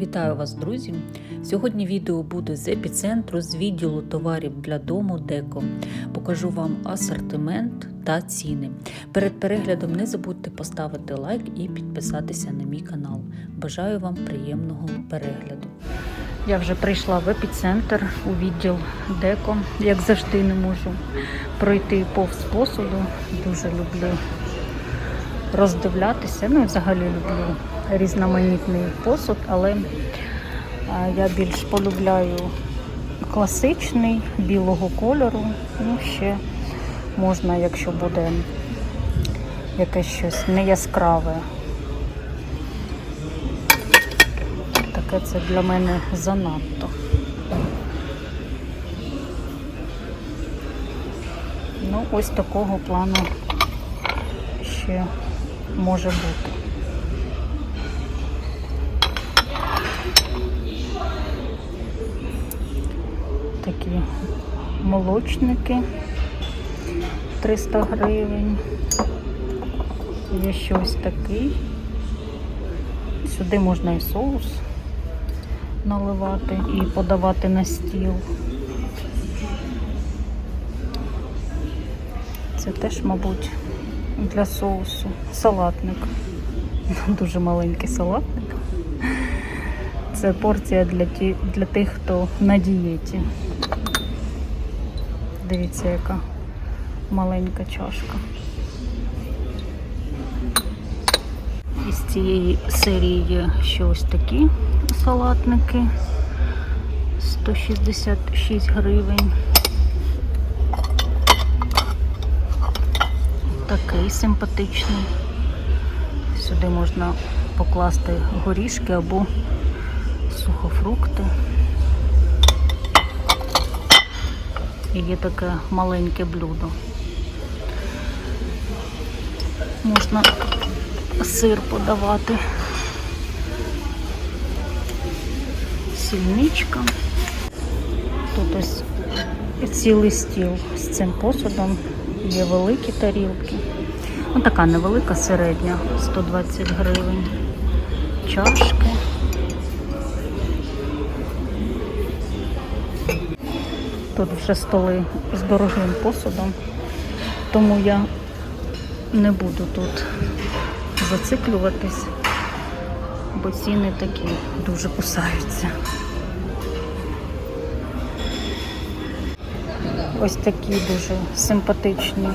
Вітаю вас, друзі! Сьогодні відео буде з епіцентру з відділу товарів для дому Деко. Покажу вам асортимент та ціни. Перед переглядом не забудьте поставити лайк і підписатися на мій канал. Бажаю вам приємного перегляду. Я вже прийшла в епіцентр у відділ Деко. Як завжди, не можу пройти повз посуду. Дуже люблю роздивлятися. Ну і взагалі люблю різноманітний посуд, але е, я більш полюбляю класичний білого кольору. Ну, ще можна, якщо буде якесь щось неяскраве. Таке це для мене занадто. Ну, ось такого плану ще може бути. Такі молочники 300 гривень. Є щось такий. Сюди можна і соус наливати і подавати на стіл. Це теж, мабуть, для соусу. Салатник. Дуже маленький салатник. Це порція для ті, для тих, хто на дієті. Дивіться, яка маленька чашка. Із цієї серії є ще ось такі салатники. 166 гривень. Такий симпатичний. Сюди можна покласти горішки або сухофрукти. Є таке маленьке блюдо. Можна сир подавати. Сільничка. Тут ось цілий стіл з цим посудом. Є великі тарілки. Ну, така невелика, середня, 120 гривень. Чашки. Тут вже столи з дорогим посудом, тому я не буду тут зациклюватись, бо ціни такі дуже кусаються. Ось такі дуже симпатичні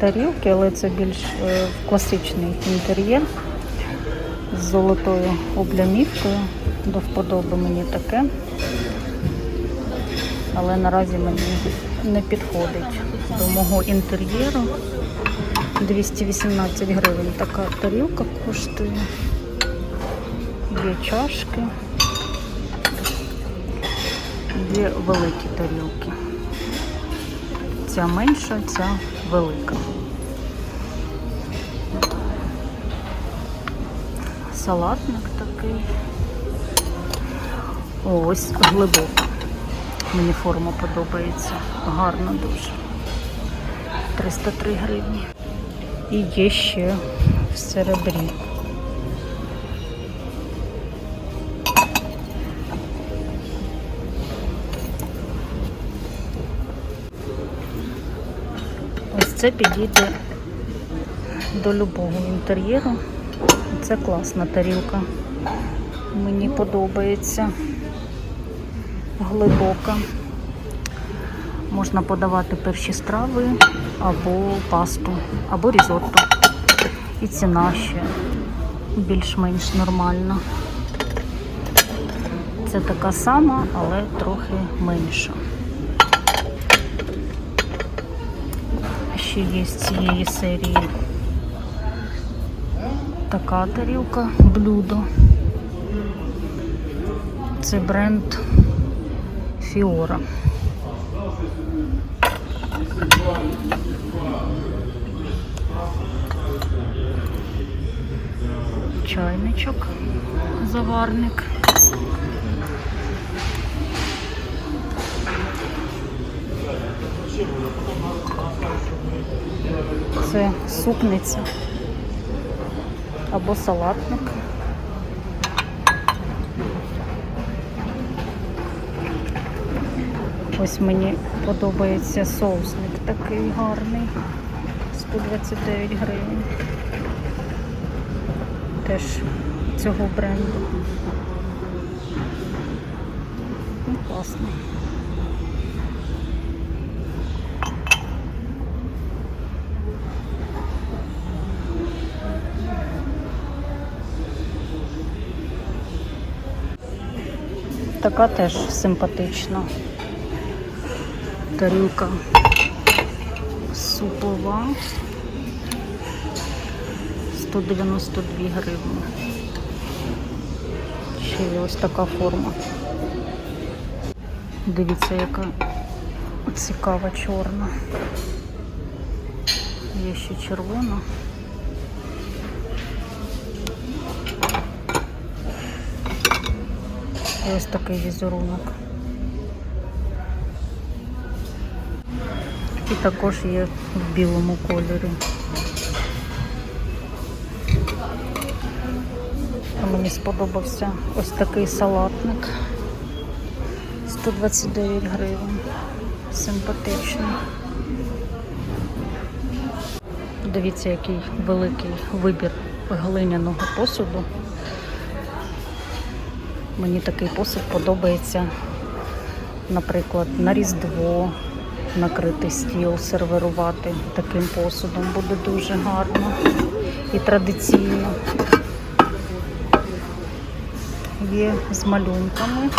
тарілки, але це більш е, класичний інтер'єр з золотою облямівкою. До вподоби мені таке. Але наразі мені не підходить до мого інтер'єру. 218 гривень така тарілка коштує. Є чашки, є великі тарілки. Ця менша, ця велика. Салатник такий. Ось глибоко. Мені форма подобається. Гарно дуже. 303 гривні. І є ще в серебрі. Ось це підійде до любого інтер'єру. Це класна тарілка. Мені подобається. Глибока. Можна подавати перші страви або пасту, або різотто. І ціна ще більш-менш нормальна. Це така сама, але трохи менша. Ще є з цієї серії така тарілка блюдо. Це бренд Фіора. Чайничок, заварник. Це супниця або салатник. Ось мені подобається соусник такий гарний. 129 гривень. Теж цього бренду. Ну, класно. Така теж симпатична. Тарілка супова. 192 гривні. Ще є ось така форма. Дивіться, яка цікава чорна. Є ще червона. Ось такий візерунок. І також є в білому кольорі. Мені сподобався ось такий салатник. 129 гривень. Симпатичний. Дивіться, який великий вибір глиняного посуду. Мені такий посуд подобається, наприклад, на Різдво накрити стіл, сервірувати таким посудом буде дуже гарно і традиційно. Є з малюнками,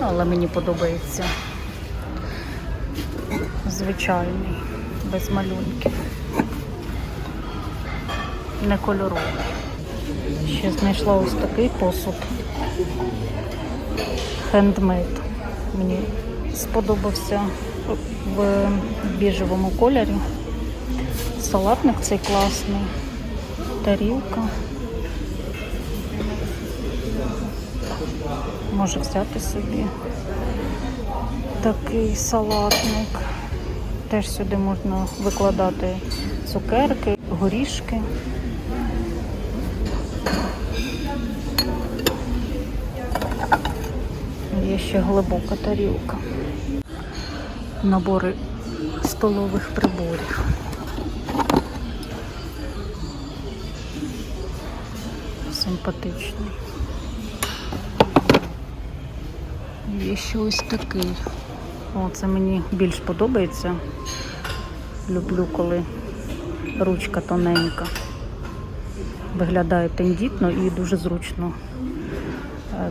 але мені подобається звичайний, без малюнків, не кольоровий. Ще знайшла ось такий посуд. Хендмейд. Мені сподобався в біжевому кольорі. Салатник цей класний. Тарілка. Може взяти собі такий салатник. Теж сюди можна викладати цукерки, горішки. Є ще глибока тарілка. Набори столових приборів. Симпатичний. Є ще ось такий. О, це мені більш подобається. Люблю, коли ручка тоненька. Виглядає тендітно і дуже зручно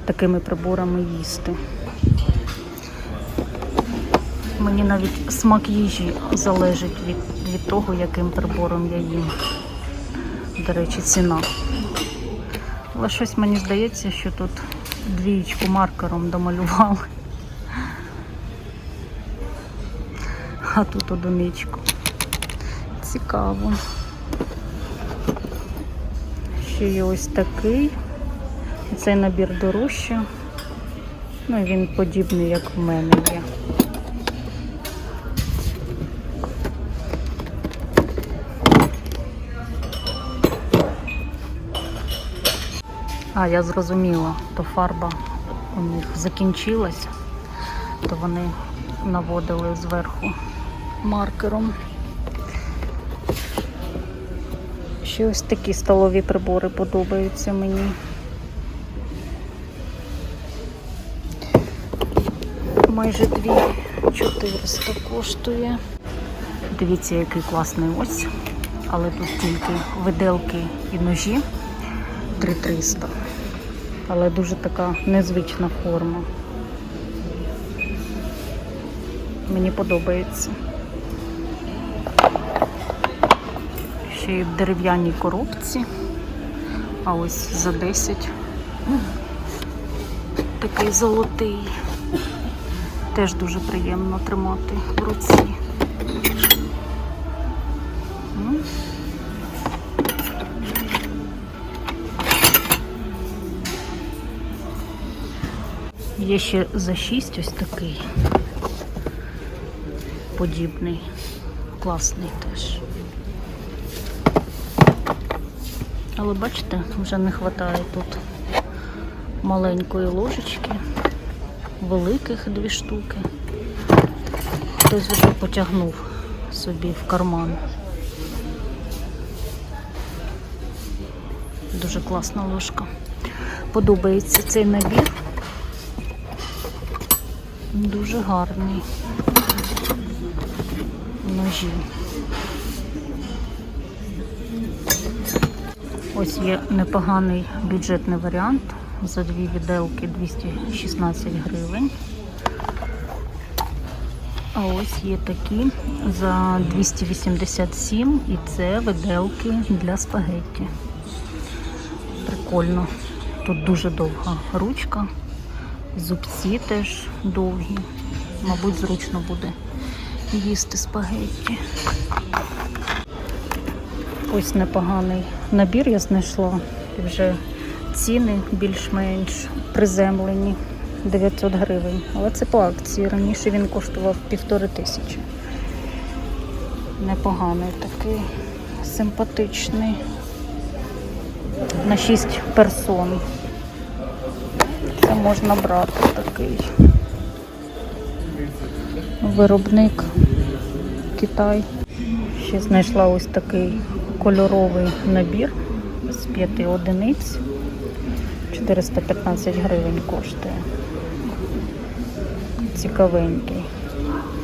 такими приборами їсти. Мені навіть смак їжі залежить від, від того, яким прибором я їм. До речі, ціна. Але щось мені здається, що тут двієчку маркером домалювали. А тут одиничку. Цікаво. Ще є ось такий. Цей набір дорожче. Ну і він подібний, як в мене є. А, я зрозуміла, то фарба у них закінчилась, то вони наводили зверху маркером. Ще ось такі столові прибори подобаються мені. Майже 2400 коштує. Дивіться, який класний ось. Але тут тільки виделки і ножі 3300. Але дуже така незвична форма. Мені подобається. Ще й в дерев'яній коробці. А ось за 10. Такий золотий. Теж дуже приємно тримати в руці. Ну, Є ще за 6 ось такий подібний, класний теж. Але бачите, вже не вистачає тут маленької ложечки. Великих дві штуки. Хтось вже потягнув собі в карман. Дуже класна ложка. Подобається цей набір. Дуже гарний. Ножі. Ось є непоганий бюджетний варіант. За дві віделки 216 гривень. А ось є такі за 287 і це виделки для спагетті. Прикольно. Тут дуже довга ручка, зубці теж довгі. Мабуть, зручно буде їсти спагетті. Ось непоганий набір я знайшла. І вже ціни більш-менш приземлені 900 гривень. Але це по акції. Раніше він коштував півтори тисячі. Непоганий такий, симпатичний. На 6 персон. Це можна брати такий. Виробник Китай. Ще знайшла ось такий кольоровий набір з п'яти одиниць. 415 гривень коштує. Цікавенький.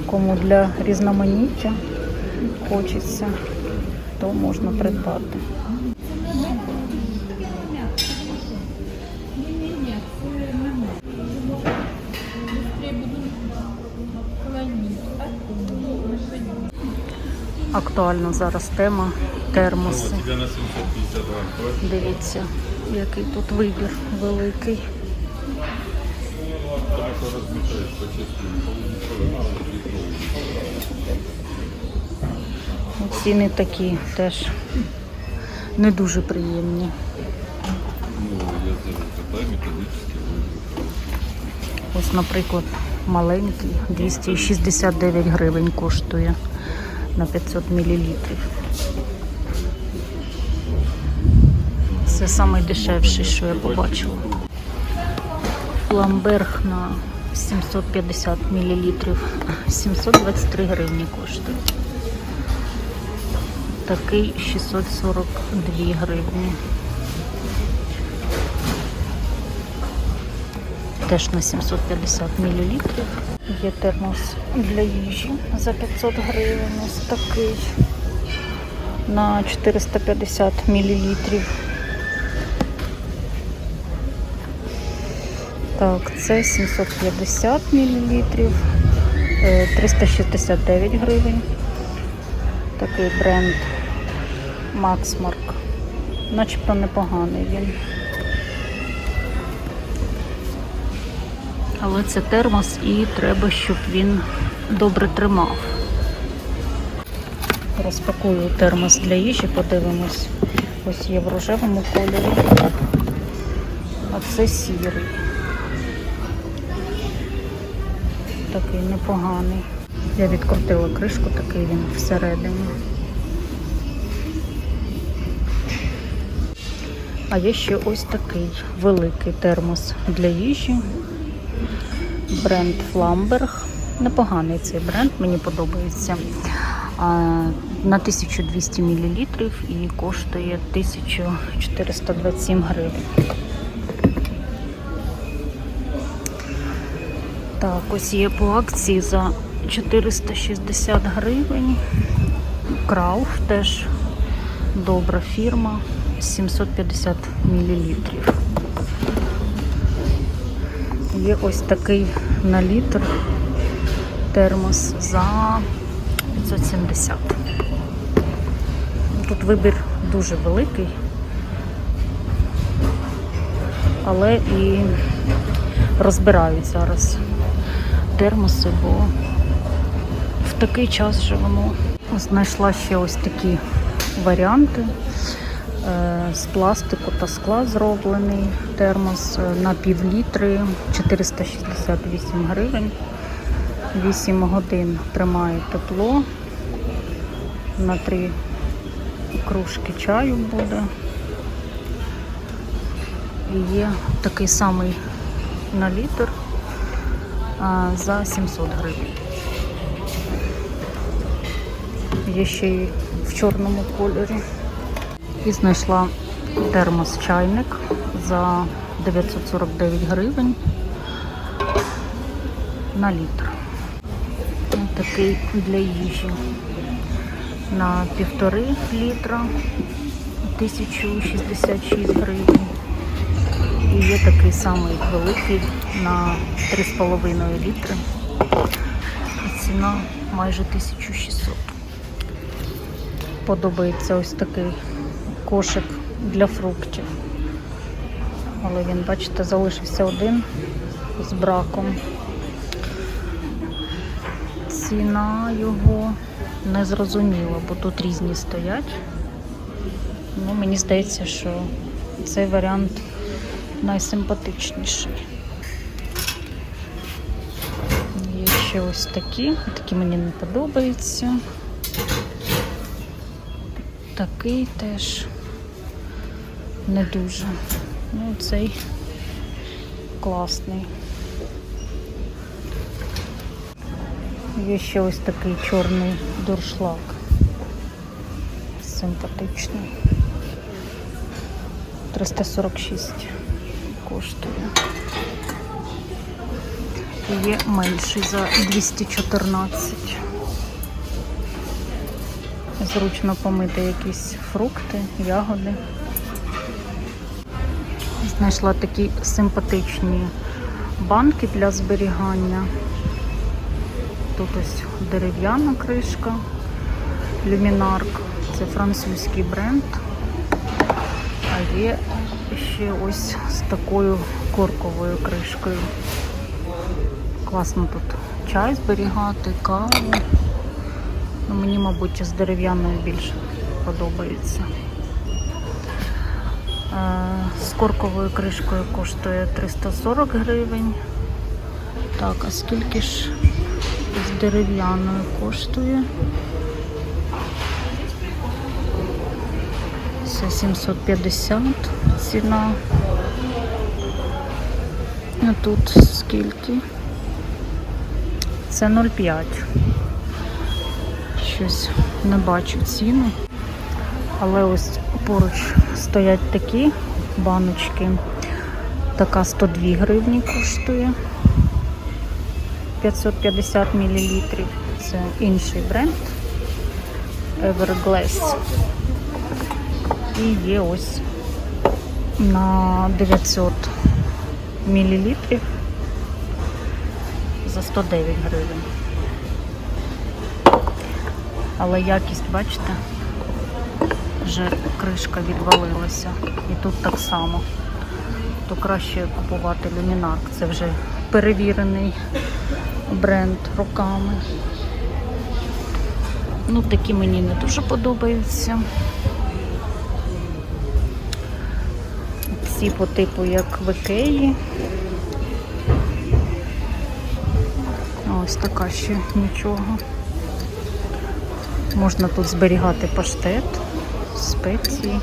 Кому для різноманіття хочеться, то можна придбати. Актуальна зараз тема термоси. Тебе на 750? Дивіться, який тут вибір великий. Ціни такі теж не дуже приємні. Ось, наприклад, маленький 269 гривень коштує на 500 мл. Це найдешевший, що я побачила. Ламберг на 750 мл. 723 гривні коштує. Такий 642 гривні. Теж на 750 мл. Є термос для їжі за 500 гривень. Ось такий на 450 мл. Так, це 750 мл, 369 гривень. Такий бренд Maxmark. Начебто непоганий він. Але це термос і треба, щоб він добре тримав. Розпакую термос для їжі, подивимось. Ось є в рожевому кольорі, а це сірий. Такий непоганий. Я відкрутила кришку, такий він всередині. А є ще ось такий великий термос для їжі. Бренд Фламберг. Непоганий цей бренд, мені подобається. На 1200 мл і коштує 1427 гривень. Так, ось є по акції за 460 гривень. Крауф теж добра фірма, 750 мл. Є ось такий на літр термос за 570. Тут вибір дуже великий, але і розбирають зараз термоси, бо в такий час живемо. Знайшла ще ось такі варіанти. Е, З пластику та скла зроблений термос на півлітри 468 гривень. 8 годин тримає тепло. На 3 кружки чаю буде. І є такий самий на літр за 700 гривень. Є ще й в чорному кольорі. І знайшла термос чайник за 949 гривень на літр. Такий для їжі на півтори літра 1066 гривень. І є такий самий великий на 3,5 літри. І ціна майже 1600. Подобається ось такий кошик для фруктів. Але він, бачите, залишився один з браком. Ціна його не зрозуміла, бо тут різні стоять. Ну, мені здається, що цей варіант найсимпатичніший. Є ще ось такі. Такі мені не подобаються. Такий теж не дуже. Ну, цей класний. Є ще ось такий чорний дуршлаг. Симпатичний. 346 коштує. Є менший за 214. Зручно помити якісь фрукти, ягоди. Знайшла такі симпатичні банки для зберігання. Тут ось дерев'яна кришка, люмінарк. Це французький бренд. А є ще ось з такою корковою кришкою. Класно тут чай зберігати, каву. Ну, мені, мабуть, з дерев'яною більше подобається. Е, З корковою кришкою коштує 340 гривень. Так, а скільки ж з дерев'яною коштує? Це 750 ціна. А тут скільки? Це 0,5. Щось не бачу ціну. Але ось поруч стоять такі баночки. Така 102 гривні коштує. 550 мл. Це інший бренд. Everglass. І є ось на 900 мл за 109 гривень. Але якість, бачите, вже кришка відвалилася. І тут так само. То краще купувати люмінарк. Це вже перевірений бренд руками. Ну, такі мені не дуже подобаються. Ці по типу як в Ікеї. Ось така ще нічого. Можна тут зберігати паштет, спеції.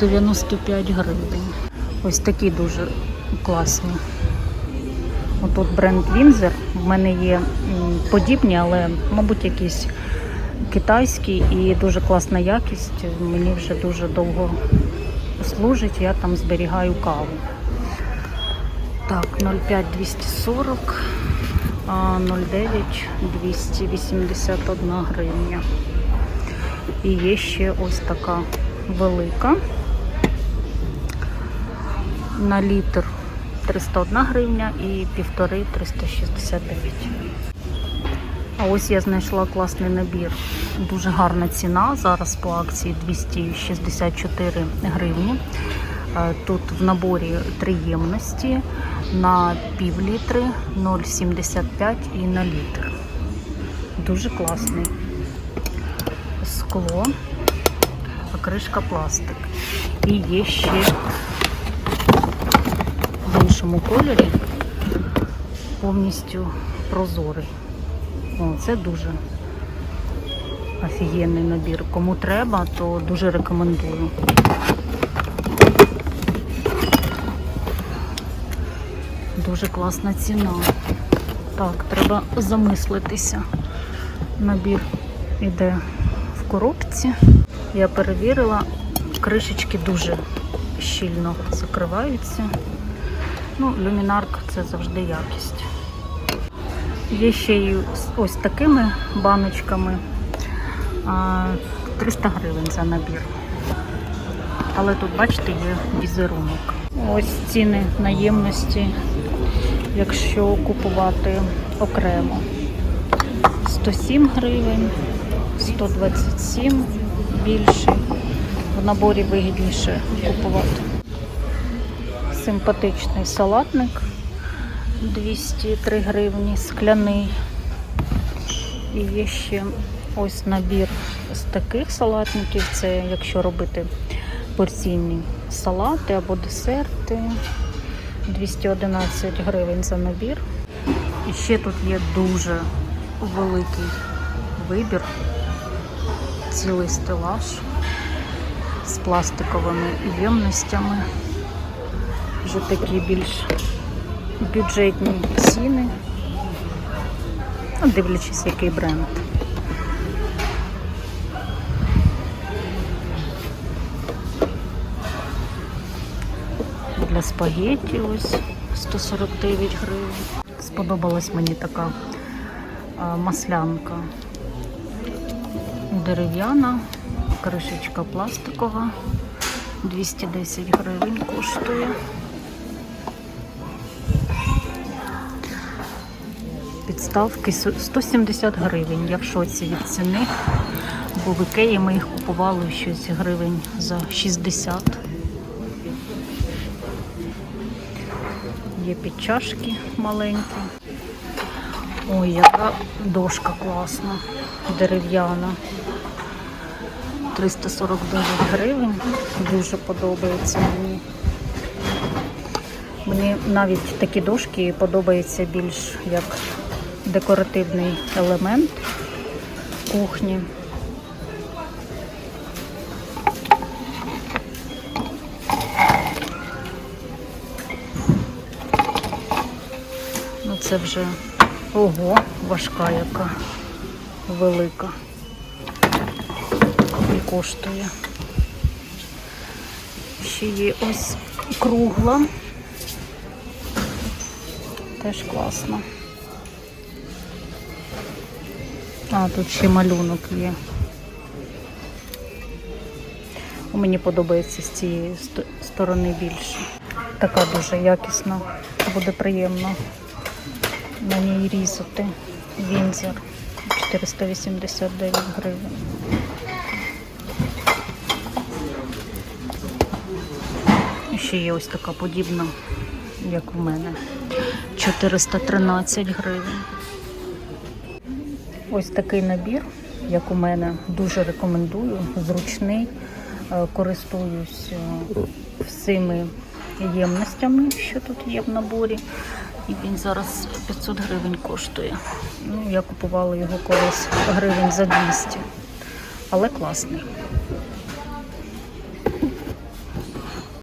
95 гривень. Ось такі дуже класні. Отут бренд Windsor. В мене є подібні, але, мабуть, якісь китайські і дуже класна якість. Мені вже дуже довго служить, я там зберігаю каву. Так, 0,5 240, а 0,9 281 гривня. І є ще ось така велика. На літр 301 гривня і півтори 369. А ось я знайшла класний набір. Дуже гарна ціна. Зараз по акції 264 гривні. Е, Тут в наборі три ємності на пів літри, 0,75 і на літр. Дуже класний. Скло, а кришка пластик. І є ще в іншому кольорі повністю прозорий. О, це дуже офігенний набір. Кому треба, то дуже рекомендую. Дуже класна ціна. Так, треба замислитися. Набір іде в коробці. Я перевірила, кришечки дуже щільно закриваються. Ну, люмінарк це завжди якість. Є ще й ось такими баночками. 300 гривень за набір. Але тут, бачите, є візерунок. Ось ціни наємності, якщо купувати окремо. 107 гривень, 127 більше. В наборі вигідніше купувати. Симпатичний салатник 203 гривні, скляний. І є ще ось набір з таких салатників. Це якщо робити порційні салати або десерти. 211 гривень за набір. І ще тут є дуже великий вибір, цілий стелаж з пластиковими ємностями. Вже такі більш бюджетні ціни, Ну, дивлячись, який бренд. Для спагетті ось 149 гривень. Сподобалась мені така маслянка дерев'яна, кришечка пластикова, 210 гривень коштує. Підставки 170 гривень. Я в шоці від ціни, бо в Ікеї ми їх купували щось гривень за 60. Є підчашки маленькі. Ой, яка дошка класна, дерев'яна. 349 гривень. Дуже подобається мені. Мені навіть такі дошки подобаються більш як декоративний елемент кухні. Ну це вже ого, важка яка велика. І коштує. Ще є ось кругла. Теж класно. А, тут ще малюнок є. Мені подобається з цієї сторони більше. Така дуже якісна, буде приємно на ній різати. Вінзер 489 гривень. Ще є ось така подібна, як в мене. 413 гривень. Ось такий набір, як у мене, дуже рекомендую, зручний. Е, Користуюсь е, всіми ємностями, що тут є в наборі. І він зараз 500 гривень коштує. Ну, я купувала його колись гривень за 200, але класний.